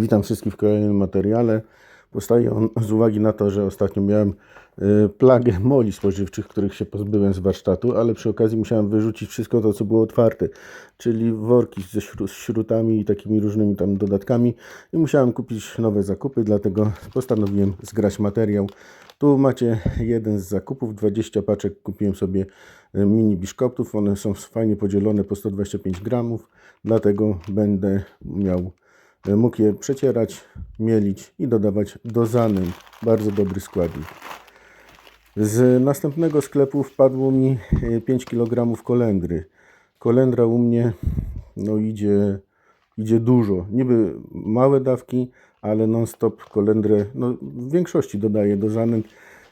Witam wszystkich w kolejnym materiale. Powstaje on z uwagi na to, że ostatnio miałem y, plagę moli spożywczych, których się pozbyłem z warsztatu, ale przy okazji musiałem wyrzucić wszystko to, co było otwarte, czyli worki ze śrutami i takimi różnymi tam dodatkami i musiałem kupić nowe zakupy, dlatego postanowiłem zgrać materiał. Tu macie jeden z zakupów, 20 paczek kupiłem sobie y, mini biszkoptów, one są fajnie podzielone po 125 gramów, dlatego będę miał Mógł je przecierać, mielić i dodawać do zanęt. Bardzo dobry składnik. Z następnego sklepu wpadło mi e, 5 kg kolendry. Kolendra u mnie no idzie, idzie dużo. Niby małe dawki, ale non-stop kolendrę no, w większości dodaję do zanęt.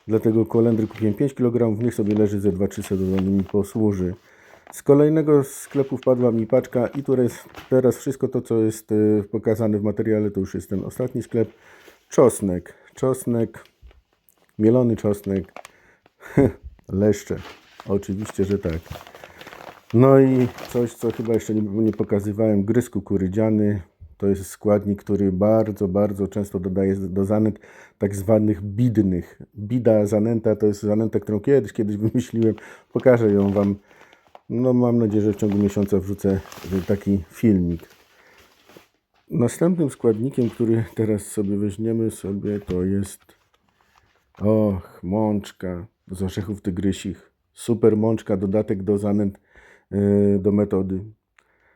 Dlatego kolendry kupiłem 5 kg, niech sobie leży ze 2-3 sezony mi posłuży. Z kolejnego sklepu wpadła mi paczka i jest teraz wszystko to, co jest e, pokazane w materiale, to już jest ten ostatni sklep. Czosnek, czosnek, mielony czosnek, leszcze, oczywiście, że tak. No i coś, co chyba jeszcze nie, nie pokazywałem, gryz kukurydziany. To jest składnik, który bardzo, bardzo często dodaję do zanęt tak zwanych bidnych. Bida zanęta to jest zanęta, którą kiedyś, kiedyś wymyśliłem. Pokażę ją Wam no mam nadzieję, że w ciągu miesiąca wrzucę taki filmik. Następnym składnikiem, który teraz sobie weźmiemy sobie to jest och, mączka z orzechów tygrysich. Super mączka, dodatek do zanęt yy, do metody.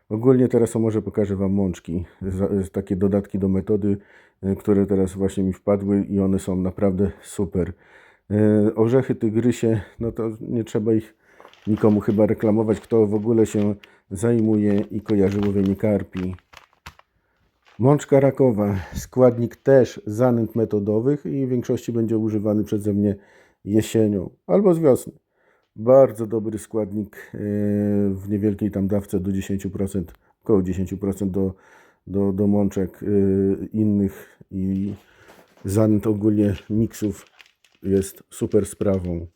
Ogólnie teraz o może pokażę Wam mączki, z- takie dodatki do metody, które teraz właśnie mi wpadły i one są naprawdę super. Orzechy tygrysie, no to nie trzeba ich nikomu chyba reklamować, kto w ogóle się zajmuje i kojarzy łowienie karpi. Mączka rakowa, składnik też zanęt metodowych i w większości będzie używany przeze mnie jesienią albo z wiosny. Bardzo dobry składnik yy, w niewielkiej tam dawce do 10%, około 10% do, do, do mączek yy, innych i zanęt ogólnie miksów jest super sprawą.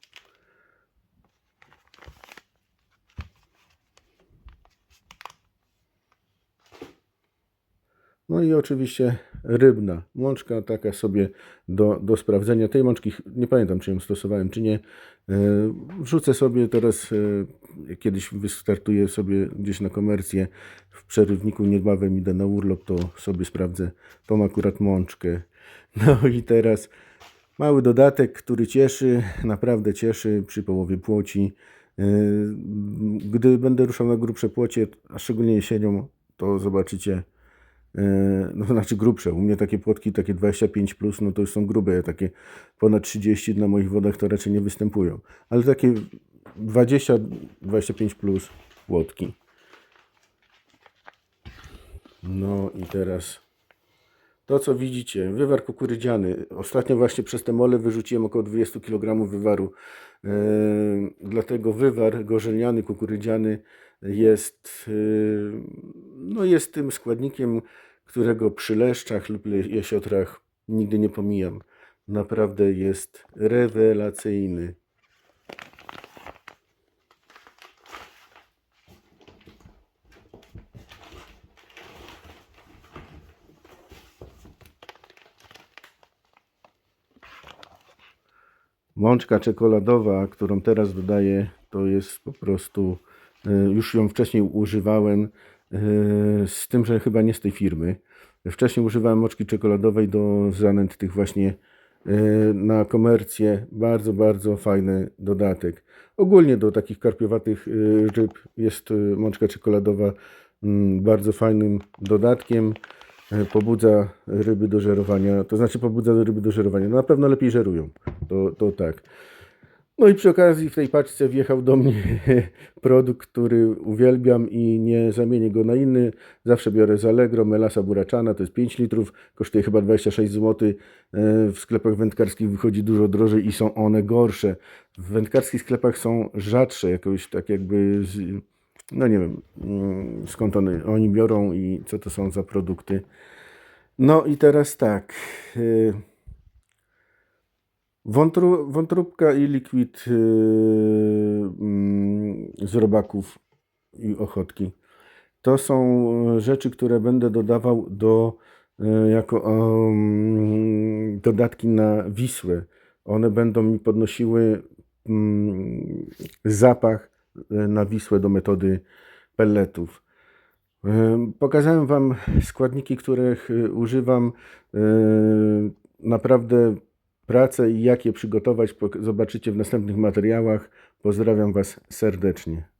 No i oczywiście rybna. Mączka taka sobie do, do sprawdzenia. Tej mączki nie pamiętam, czy ją stosowałem, czy nie. E, Wrzucę sobie teraz, e, kiedyś wystartuję sobie gdzieś na komercję w przerywniku, niebawem idę na urlop, to sobie sprawdzę tą akurat mączkę. No i teraz mały dodatek, który cieszy, naprawdę cieszy przy połowie płoci. E, Gdy będę ruszał na grubsze płocie, a szczególnie jesienią, to zobaczycie no to znaczy grubsze. U mnie takie płotki, takie 25 plus, no to już są grube. Takie ponad 30 na moich wodach to raczej nie występują. Ale takie 20-25 plus płotki. No i teraz to, co widzicie, wywar kukurydziany. Ostatnio właśnie przez te mole wyrzuciłem około 20 kg wywaru. E, dlatego wywar gorzelniany, kukurydziany jest, e, no jest tym składnikiem, którego przy leszczach lub jesiotrach nigdy nie pomijam. Naprawdę jest rewelacyjny. Mączka czekoladowa, którą teraz dodaję, to jest po prostu, e, już ją wcześniej używałem, z tym, że chyba nie z tej firmy. Wcześniej używałem mączki czekoladowej do zanęt tych właśnie e, na komercję. Bardzo, bardzo fajny dodatek. Ogólnie do takich karpiowatych e, ryb jest mączka czekoladowa mm, bardzo fajnym dodatkiem. Pobudza ryby do żerowania, to znaczy pobudza ryby do żerowania. No na pewno lepiej żerują, to, to tak. No i przy okazji w tej paczce wjechał do mnie produkt, który uwielbiam i nie zamienię go na inny. Zawsze biorę z Allegro, Melasa Buraczana, to jest 5 litrów, kosztuje chyba 26 zł. E, W sklepach wędkarskich wychodzi dużo drożej i są one gorsze. W wędkarskich sklepach są rzadsze, jakoś tak jakby, z, no nie wiem mm, skąd one, oni biorą i co to są za produkty. No i teraz tak. Wątru, wątróbka i likwid yy, mm, z robaków i ochotki. To są rzeczy, które będę dodawał do y, jako um, dodatki na Wisłę. One będą mi podnosiły mm, zapach y, na Wisłę do metody pelletów. Y, Pokazałem Wam składniki, których używam. Naprawdę pracę i jak je przygotować zobaczycie w następnych materiałach. Pozdrawiam Was serdecznie.